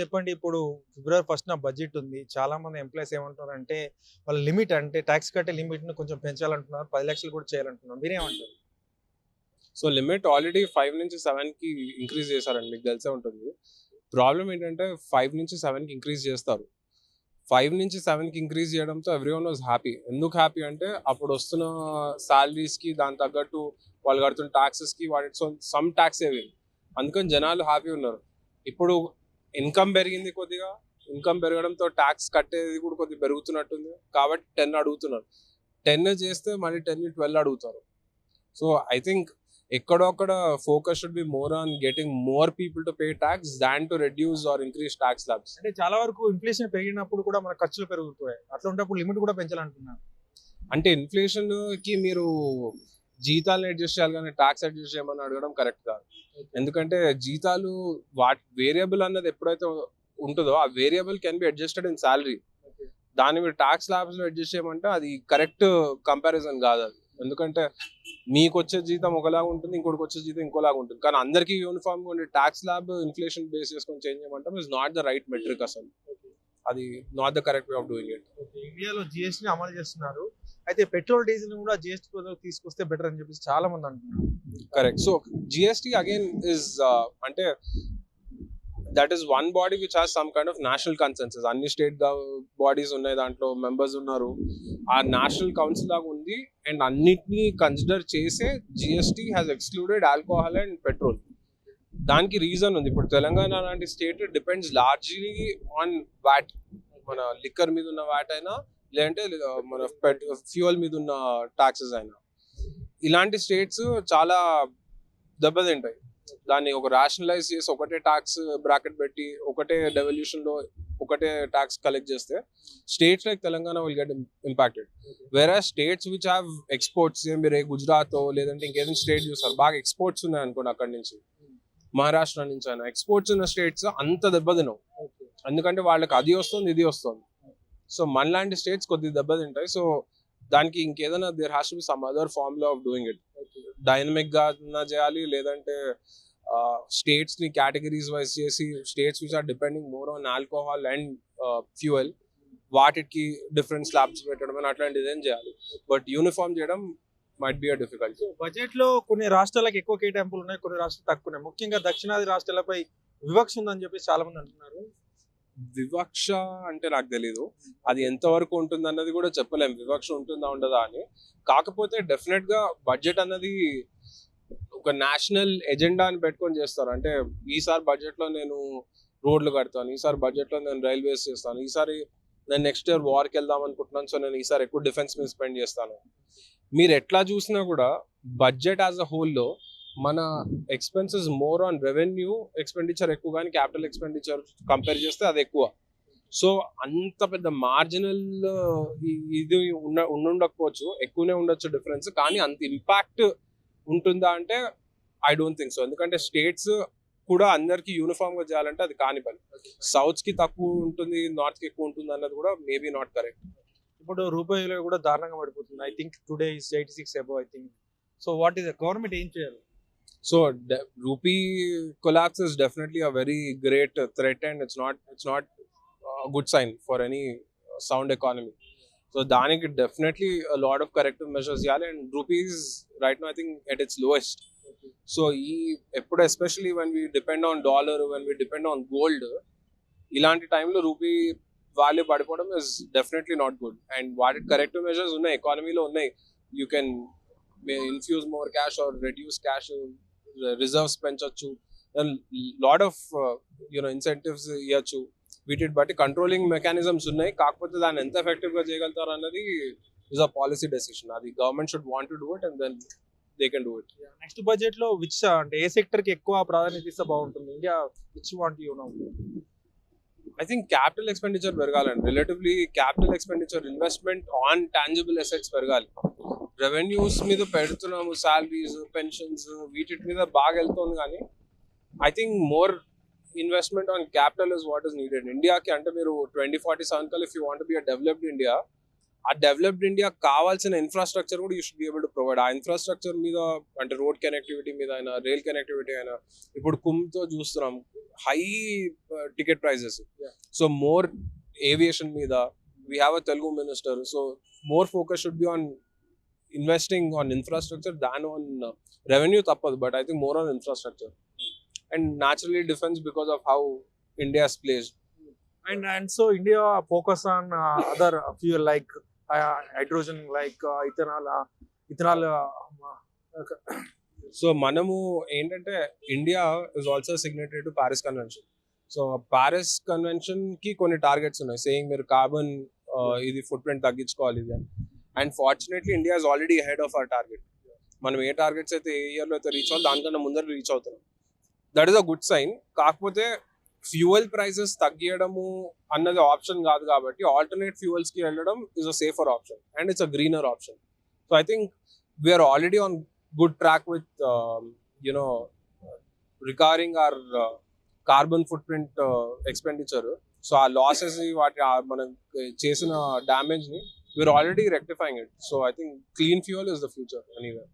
చెప్పండి ఇప్పుడు ఫిబ్రవరి ఫస్ట్ నా బడ్జెట్ ఉంది. చాలా మంది ఎంప్లాయీస్ ఏమంటున్నారంటే వాళ్ళ లిమిట్ అంటే ట్యాక్స్ కట్టే లిమిట్ను కొంచెం పెంచాలంటున్నారు. పది లక్షలు కూడా చేయాలంటున్నారు. మీరేమంటారు? సో లిమిట్ ఆల్రెడీ ఫైవ్ నుంచి సెవెన్కి ఇంక్రీజ్ చేశారండి. మీకు తెలిసే ఉంటుంది. ప్రాబ్లం ఏంటంటే ఫైవ్ నుంచి సెవెన్కి ఇంక్రీజ్ చేస్తారు. ఫైవ్ నుంచి సెవెన్కి ఇంక్రీజ్ చేయడంతో ఎవ్రీ వన్ వాజ్ హ్యాపీ. ఎందుకు హ్యాపీ అంటే అప్పుడు వస్తున్న శాలరీస్కి కి దాని తగ్గట్టు వాళ్ళు కడుతున్న taxes కి వాటి సమ్ ట్యాక్స్ ఏవి అందుకని జనాలు హ్యాపీ ఉన్నారు. ఇప్పుడు ఇన్కమ్ పెరిగింది కొద్దిగా. ఇన్కమ్ పెరగడంతో ట్యాక్స్ కట్టేది కూడా కొద్దిగా పెరుగుతున్నట్టుంది. కాబట్టి టెన్ అడుగుతున్నారు. టెన్ చేస్తే మళ్ళీ టెన్ ట్వెల్వ్ అడుగుతారు. So I think ఎక్కడొక్కడ focus should be more on getting more people to pay tax than to reduce or increase tax slabs అంటే చాలా వరకు ఇన్ఫ్లేషన్ పెరిగినప్పుడు కూడా మన ఖర్చులు పెరుగుతాయి అట్లా ఉన్నప్పుడు లిమిట్ కూడా పెంచాలంటున్నారు. అంటే ఇన్ఫ్లేషన్కి మీరు జీతాలను అడ్జస్ట్ చేయాలి కానీ ట్యాక్స్ అడ్జస్ట్ చేయమని అడగడం కరెక్ట్ కాదు. ఎందుకంటే జీతాలు వాట్ వేరియబుల్ అన్నది ఎప్పుడైతే ఉంటుందో ఆ variable can be adjusted in salary దాన్ని మీరు ట్యాక్స్లో అడ్జస్ట్ చేయమంటే అది కరెక్ట్ కంపారిజన్ కాదు అది. ఎందుకంటే మీకు వచ్చే జీతం ఒకలాగా ఉంటుంది ఇంకోటికి వచ్చే జీతం ఇంకోలాగా ఉంటుంది. కానీ అందరికీ యూనిఫామ్గా ఉండే ట్యాక్స్ ల్యాబ్ ఇన్ఫ్లేషన్ బేస్ చేసుకొని చేంజ్ చేయమంటే is not the right metric అసలు. అది not the correct way of doing it ఇండియాలో జిఎస్టీ అమలు చేస్తున్నారు. అయితే పెట్రోల్ డీజిల్ కూడా జిఎస్టీ తీసుకొస్తే బెటర్ అని చెప్పేసి చాలా మంది అంటున్నారు correct so GST again is అంటే that is one body which has some kind of national consensus అన్ని స్టేట్ బాడీస్ ఉన్నాయి దాంట్లో మెంబర్స్ ఉన్నారు. ఆ నేషనల్ కౌన్సిల్ లాగా ఉంది అండ్ అన్నిటినీ కన్సిడర్ చేసే GST has excluded alcohol and petrol దానికి రీజన్ ఉంది. ఇప్పుడు తెలంగాణ లాంటి state depends largely on VAT మన లిక్కర్ మీద ఉన్న వ్యాట్ అయినా లేదంటే మన ఫ్యూయల్ మీద ఉన్న టాక్సెస్ అయినా. ఇలాంటి స్టేట్స్ చాలా దెబ్బతింటాయి. దాన్ని ఒక రేషనలైజ్ చేసి ఒకటే ట్యాక్స్ బ్రాకెట్ పెట్టి ఒకటే డెవల్యూషన్లో ఒకటే ట్యాక్స్ కలెక్ట్ చేస్తే states like Telangana will get impacted వేరే స్టేట్స్ విచ్ హ్యావ్ ఎక్స్పోర్ట్స్ మీరు గుజరాత్ లేదంటే ఇంకేదైనా స్టేట్ చూస్తారు బాగా ఎక్స్పోర్ట్స్ ఉన్నాయి అనుకోండి అక్కడి నుంచి. మహారాష్ట్ర నుంచి అయినా ఎక్స్పోర్ట్స్ ఉన్న స్టేట్స్ అంత దెబ్బతినవు. ఎందుకంటే వాళ్ళకి అది వస్తుంది ఇది వస్తుంది. సో మనలాంటి స్టేట్స్ కొద్దిగా దెబ్బతింటాయి. సో దానికి ఇంకేదైనా there has be some other ఫార్మ్లో of doing it డైనమిక్గా చేయాలి లేదంటే స్టేట్స్ని కేటగిరీస్ వైజ్ చేసి states which are depending more on alcohol and fuel వాటికి డిఫరెంట్ స్లాబ్స్ పెట్టడం అని అట్లాంటిది ఏం చేయాలి. బట్ యూనిఫామ్ చేయడం మైట్ బి అ డిఫికల్టీ బడ్జెట్లో కొన్ని రాష్ట్రాలకు ఎక్కువ కేటాయింపులు ఉన్నాయి కొన్ని రాష్ట్రాలు తక్కువ ఉన్నాయి. ముఖ్యంగా దక్షిణాది రాష్ట్రాలపై వివక్ష ఉందని చెప్పి చాలా మంది అంటున్నారు. వివక్ష అంటే నాకు తెలీదు. అది ఎంతవరకు ఉంటుంది అన్నది కూడా చెప్పలేం. వివక్ష ఉంటుందా ఉండదా అని. కాకపోతే డెఫినెట్గా బడ్జెట్ అన్నది ఒక నేషనల్ ఎజెండా అని పెట్టుకొని చేస్తారు. అంటే ఈసారి బడ్జెట్లో నేను రోడ్లు కడతాను. ఈసారి బడ్జెట్లో నేను రైల్వేస్ చేస్తాను. ఈసారి నేను నెక్స్ట్ ఇయర్ వార్కి వెళ్దాం అనుకుంటున్నాను. సో నేను ఈసారి ఎక్కువ డిఫెన్స్ మీద స్పెండ్ చేస్తాను. మీరు ఎట్లా చూసినా కూడా బడ్జెట్ యాజ్ అ హోల్లో మన expenses more on revenue expenditure ఎక్కువ కానీ క్యాపిటల్ ఎక్స్పెండిచర్ కంపేర్ చేస్తే అది ఎక్కువ. సో అంత పెద్ద మార్జినల్ ఇది ఉన్న ఉండుండకపోవచ్చు. ఎక్కువనే ఉండొచ్చు డిఫరెన్స్ కానీ అంత ఇంపాక్ట్ ఉంటుందా అంటే ఐ డోంట్ థింక్ సో ఎందుకంటే స్టేట్స్ కూడా అందరికి యూనిఫామ్గా చేయాలంటే అది కాని పని. సౌత్స్కి తక్కువ ఉంటుంది నార్త్కి ఎక్కువ ఉంటుంది అన్నది కూడా మేబీ నాట్ కరెక్ట్ ఇప్పుడు రూపాయలు కూడా దారుణంగా పడిపోతుంది I think today is eighty six above I think so what is government ఏం చేయాలి so rupee collapse is definitely a very great threat and it's not it's not good sign for any sound economy so దానికి definitely lot of corrective measures చేయాలి and rupees right no I think at it's lowest so ఈ ఎప్పుడు especially when we depend on dollar when we depend on gold ఇలాంటి టైంలో rupee value పడిపోవడం is definitely not good and వాటి corrective measures ఉన్నాయి ఎకానమీలో ఉన్నాయి you can infuse more cash or reduce cash reserves పెంచొచ్చు. Lot of you know incentives ఇవ్వచ్చు వీటిని బట్టి కంట్రోలింగ్ మెకానిజమ్స్ ఉన్నాయి. కాకపోతే దాన్ని ఎంత ఎఫెక్టివ్గా చేయగలుగుతారు అన్నది ఇస్ అ పాలసీ డెసిషన్. అది government should want to do it and then they can do it. Next బడ్జెట్లో విచ్ అంటే ఏ సెక్టర్కి ఎక్కువ ప్రాధాన్యత ఇస్తే బాగుంటుంది? India which want you know? I think capital expenditure పెరగాలండి. Relatively capital expenditure investment on tangible assets పెరగాలి. రెవెన్యూస్ మీద పెడుతున్నాము సాలరీస్ పెన్షన్స్ వీటి మీద బాగా వెళ్తుంది కానీ I think more investment on capital is what is needed ఇండియాకి అంటే మీరు ట్వంటీ ఫార్టీ సెవెన్ కల్ if you want be a developed India ఆ డెవలప్డ్ ఇండియా కావాల్సిన ఇన్ఫ్రాస్ట్రక్చర్ కూడా you should be able to provide ఆ ఇన్ఫ్రాస్ట్రక్చర్ మీద అంటే రోడ్ కనెక్టివిటీ మీద అయినా రైల్ కనెక్టివిటీ అయినా ఇప్పుడు కుంతో చూస్తున్నాం high ticket prices. So more aviation మీద we have a Telugu minister so more focus should be on investing on infrastructure than on revenue తప్పదు but I think more on infrastructure and naturally defence because of how India's place And and so India focus on uh, other fuel like uh, hydrogen, like uh, ethanol, uh, ethanol. Uh, so మనము ఏంటంటే India is also signatory to Paris convention so Paris కన్వెన్షన్కి కొన్ని targets ఉన్నాయి. Saying మీరు carbon ఇది footprint తగ్గించుకోవాలి ఇది and fortunately India is already head of our target మనం ఏ టార్గెట్స్ అయితే ఏ ఇయర్లో అయితే రీచ్ అవ్వాలి దానికన్నా ముందర రీచ్ అవుతున్నాం that is a good sign కాకపోతే ఫ్యూయల్ ప్రైసెస్ తగ్గియడము అన్నది ఆప్షన్ కాదు కాబట్టి ఆల్టర్నేట్ ఫ్యూయల్స్కి వెళ్ళడం is a safer option and it's a greener option so I think we're already on good track with you know recurring or carbon footprint expenditure so ఆ losses వాటి మనం చేసిన damage we're already rectifying it. So I think clean fuel is the future anyway.